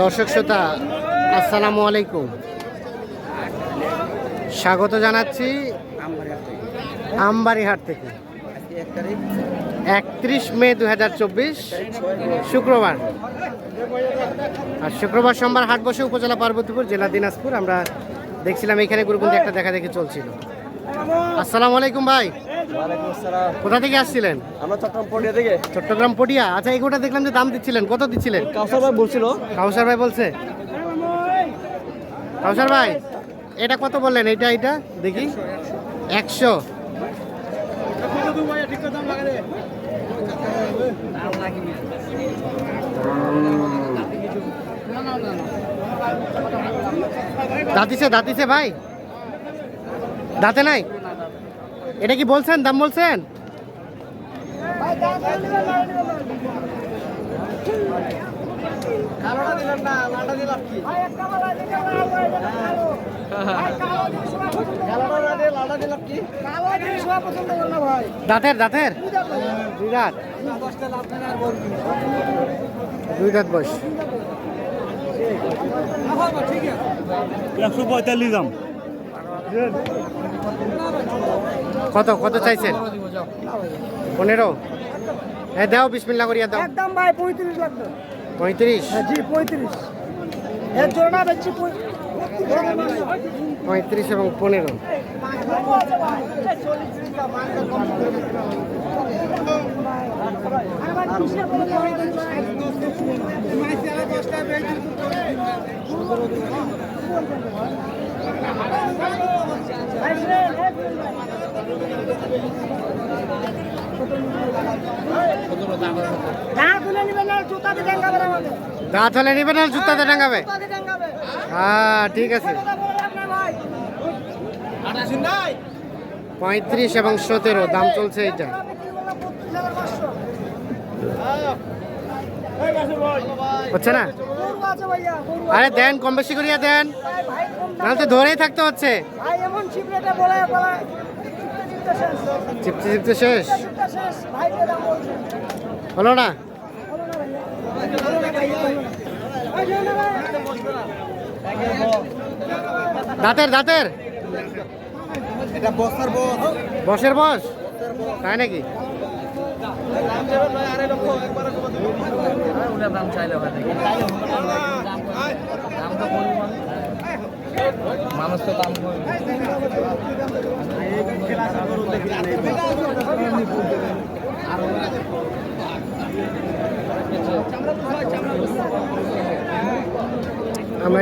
দর্শক শ্রোতা, আসসালামু আলাইকুম। স্বাগত জানাচ্ছি আমবাড়িহাট থেকে। একত্রিশ মে দু হাজার চব্বিশ, শুক্রবার। আর শুক্রবার সোমবার হাট বসে উপজেলা পার্বতীপুর, জেলা দিনাজপুর। আমরা দেখছিলাম এখানে গুরুকুন্দি একটা দেখা দেখি চলছিল। আসসালামু আলাইকুম ভাই। কোথা থেকে আসছিলেন? আমরা চট্টগ্রাম পটিয়া থেকে। চট্টগ্রাম পটিয়া? আচ্ছা এই গোটা দেখলাম যে দাম দিচ্ছিলেন। কত দিচ্ছিলেন? কাউসার ভাই বলছিল। কাউসার ভাই বলছে। কাউসার ভাই এটা কত বললেন? এটা এটা দেখি। একশো। দাঁতিছে দাঁতিছে ভাই। দাঁতে নাই? এটা কি বলছেন? দাম বলছেন? দাঁতের দাঁতের? দুই দাঁত। দুই দাঁত বয়স। একশো পঁয়তাল্লিশ দাম। কত কত চাইছেন? পনেরো? হ্যাঁ দাও বিসমিল্লা করিয়া দাও। একদম ভাই পঁয়ত্রিশ লাগবে। পঁয়ত্রিশ? হ্যাঁ জি পঁয়ত্রিশ। এর জোড়া বেচছি পঁয়ত্রিশ এবং পনেরো। দাঁত হলে নিবে না জুতাতে টাঙ্গাবে জুতাতে হ্যাঁ ঠিক আছে। পঁয়ত্রিশ এবং সতেরো দাম চলছে এইটা। হচ্ছে না? আরে দেন কম বেশি করিয়া দেন। নাহলে তো ধরেই থাকতে হচ্ছে ভাই এমন চিপড়েটা বলে বলে চিপতে চিপতে শেষ? হলো না। দাঁতের দাঁতের? বসের বস। তাই নাকি? মানুষ তো দাম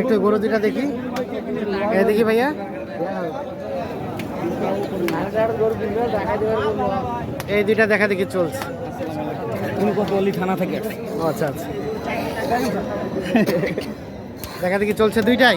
একটু গরু দুটা দেখি। দেখি ভাইয়া। এই দুইটা দেখা দেখি চলছে। থানা থেকে আচ্ছা আচ্ছা। দেখা দেখি চলছে দুইটাই?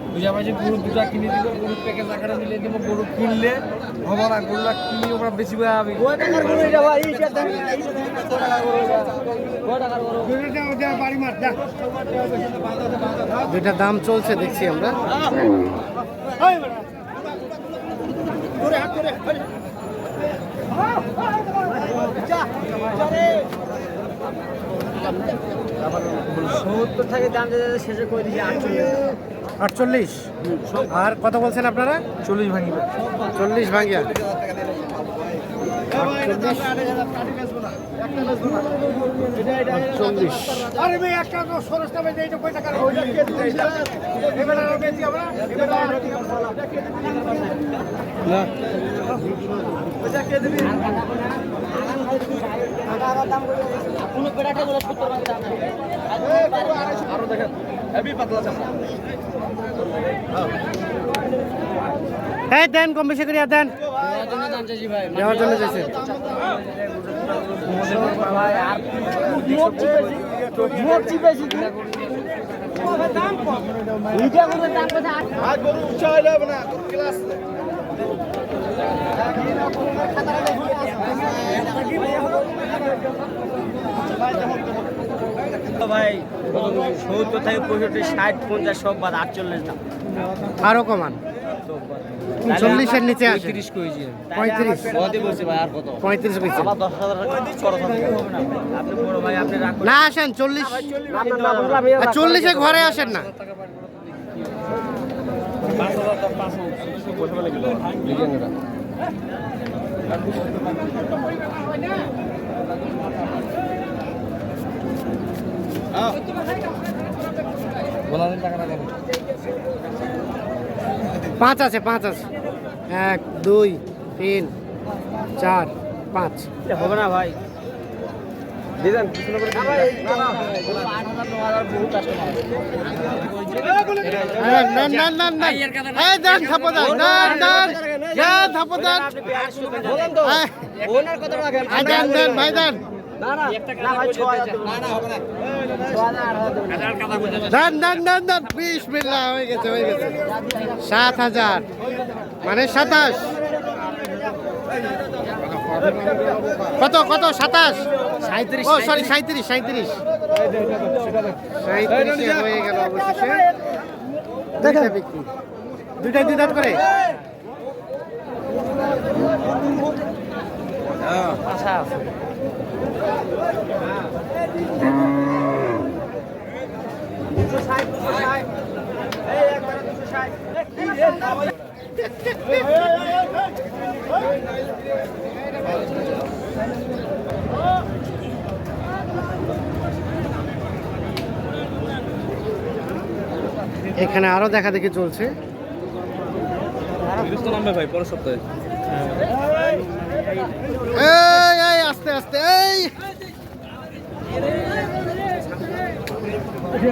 বুঝা পাইছি গরু দুটা কিনে দিব গরু প্যাকেজ আকারে মিলে দিব গরু কিনলে হবে না গরুটা কিনে ওরা বেশি বেয়া হবে দুইটা দাম চলছে দেখছি আমরা। সত্তর থেকে দাম শেষে করে দিয়েছি আটচল্লিশ? আটচল্লিশ। আর কত বলছেন আপনারা? চল্লিশ ভাঙিবে চল্লিশ ভাঙ্গিয়া চল্লিশ আরও দেখেন। হেভি পাতলা চামড়া। এই দেন কম বেশি করিয়া দেন। দেওয়ার জন্য চাইছে ভাই সত্তর থেকে পঁয়ষট্টি ষাট পঞ্চাশ সব বাদ আটচল্লিশ দাম আরও কমান। চল্লিশের নিচে আসে তিরিশ কেজি পঁয়ত্রিশ। বলছি ভাই আর কত? পঁয়ত্রিশ কইছে দশ হাজার টাকা না। আপনি বড় ভাই আপনি রাখুন না আসেন চল্লিশ। চল্লিশে ঘরে আসেন না। পাঁচ হাজার পাঁচ আছে পাঁচ আছে। এক দুই তিন চার পাঁচ। হবে না ভাই। ভাই দেন। দেন দেন দেন দেন। বিশ মিল্লা হয়ে গেছে হয়ে গেছে। সাত হাজার। মানে সাতাশ। কত কত? সাতাশ? সাঁত্রিশ ও সরি সাঁত্রিশ সাঁত্রিশ সাঁত্রিশে হয়ে গেল অবশেষে। দুইটা বিক্রি। দুইটাই দুই দাঁত করে। এখানে আরও দেখা দেখি চলছে। ভাই পরের সপ্তাহে। এই এই আস্তে আস্তে এই।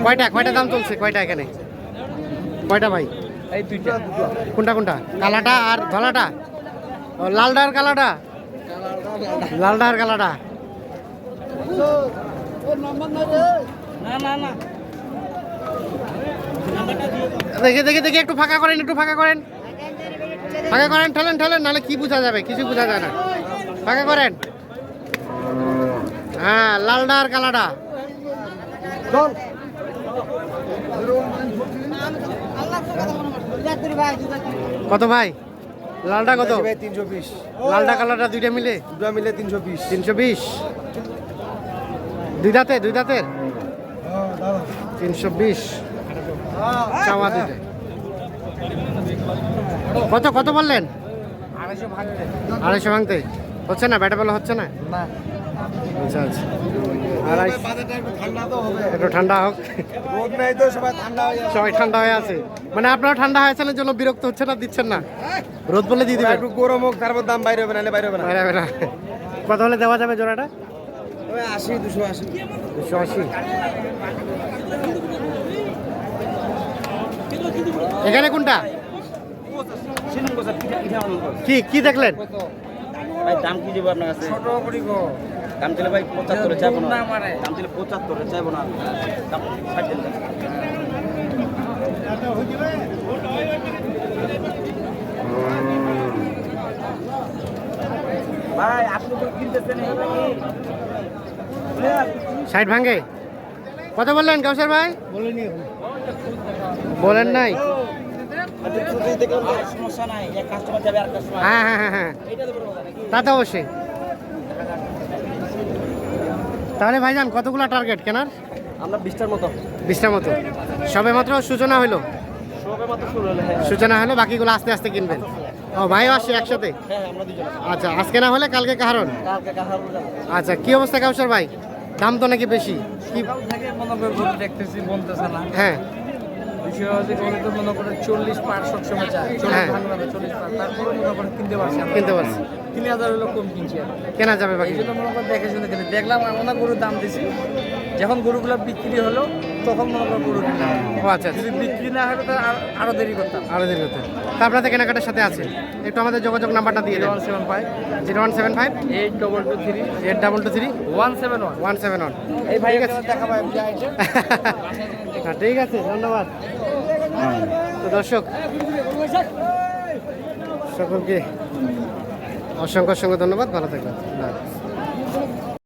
কয়টা কয়টা দাম চলছে? কয়টা এখানে? কয়টা ভাই? এই দুইটা। কোনটা কোনটা? কালাটা আর ধলাটা? লালডা আর কালাটা? লালডা আর কালাটা? দেখে দেখে দেখে একটু ফাঁকা করেন একটু ফাঁকা করেন। ফাঁকা করেন ঠেলেন ঠেলেন নাহলে কি বোঝা যাবে? কিছু বোঝা যায় না। ফাঁকা করেন। হ্যাঁ লালডা আর কালাডা। কত ভাই? লালডা কত? তিনশো বিশ। লালডা কালারটা দুইটা মিলে? দুটা মিলে তিনশো বিশ। তিনশো বিশ। দুই দাঁতে দুই দাঁতের? তিনশো বিশ। চাওয়া দুইটা। কত কত বললেন? আড়াইশো ভাঙতে। হচ্ছে না? ব্যাটা বেলা হচ্ছে না? না। আচ্ছা আচ্ছা। একটু ঠান্ডা তো হবে একটু ঠান্ডা হোক। রোদ নাই তো সবাই ঠান্ডা হয়ে ঠান্ডা হয়ে আছে। মানে আপনারা ঠান্ডা হয়েছেন জন্য বিরক্ত হচ্ছে না দিচ্ছেন না। রোদ বলে দিয়ে দিবেন। একটু গরম হোক তারপর দাম বাইরে হবে নাহলে বাইরে হবে না। বাইরে হবে না। কত হলে দেওয়া যাবে জোড়াটা? আশি দুশো আশি। দুশো আশি। এখানে কোনটা? কি কি দেখলেন? ভাই দাম কি দেবো আপনার কাছে? ছোট করি গো দাম দিলে ভাই পঁচাত্তরে চাইব না। দাম দিলে পঁচাত্তরে চাইব না। দাম ষাট দিন ভাই আপনি তো কিনতেছেন? ষাট ভাঙ্গে? কত বললেন কাউসার ভাই? বলেন নাই। হ্যাঁ হ্যাঁ হ্যাঁ হ্যাঁ। এটা তো বড় কথা নাকি? তা অবশ্যই। তাহলে ভাইজান কতগুলো টার্গেট কেনার? আমরা বিশটার মতো। বিশটা মতো। সবে মাত্র সূচনা হলো? হ্যাঁ। সূচনা হলো বাকিগুলো আস্তে আস্তে কিনবেন। ও ভাইও আসে একসাথে? হ্যাঁ আচ্ছা আজকে না হলে কালকে কারণ আচ্ছা কি অবস্থা কাউসার ভাই? দাম তো নাকি বেশি? কি দেখতেছি বলতেছে না। হ্যাঁ। বিষয় গরু তো মনে করে চল্লিশ পার সবসময় চায়। হ্যাঁ। চল্লিশ ভাঙবে না চল্লিশ পার। তারপরে মনে করে কিনতে পারছি। কিনতে পারছি তিন হাজার হলো কম কিনছি। আর কেনা যাবে এই বাকি জন্য মনে করে দেখে শুনে কিনে। দেখলাম অনেক গরুর দাম দিছি। যখন গরুগুলো বিক্রি হলো তখন মনে করে গরু কিনলাম ও আচ্ছা আচ্ছা। যদি বিক্রি না হয় তো আর- আরও দেরি করতাম। আরও দেরি হতে তা আপনাদের কেনাকাটার সাথে আছে একটু আমাদের যোগাযোগ নাম্বারটা দিয়ে দেন। One seven five. Zero one seven five? Eight double two three. Eight double two three? One seven one. One seven one. এই ভাই ঠিক আছে। হ্যাঁ, ঠিক আছে ধন্যবাদ। তো দর্শক সকলকে অসংখ্য অসংখ্য ধন্যবাদ ভালো থাকবেন।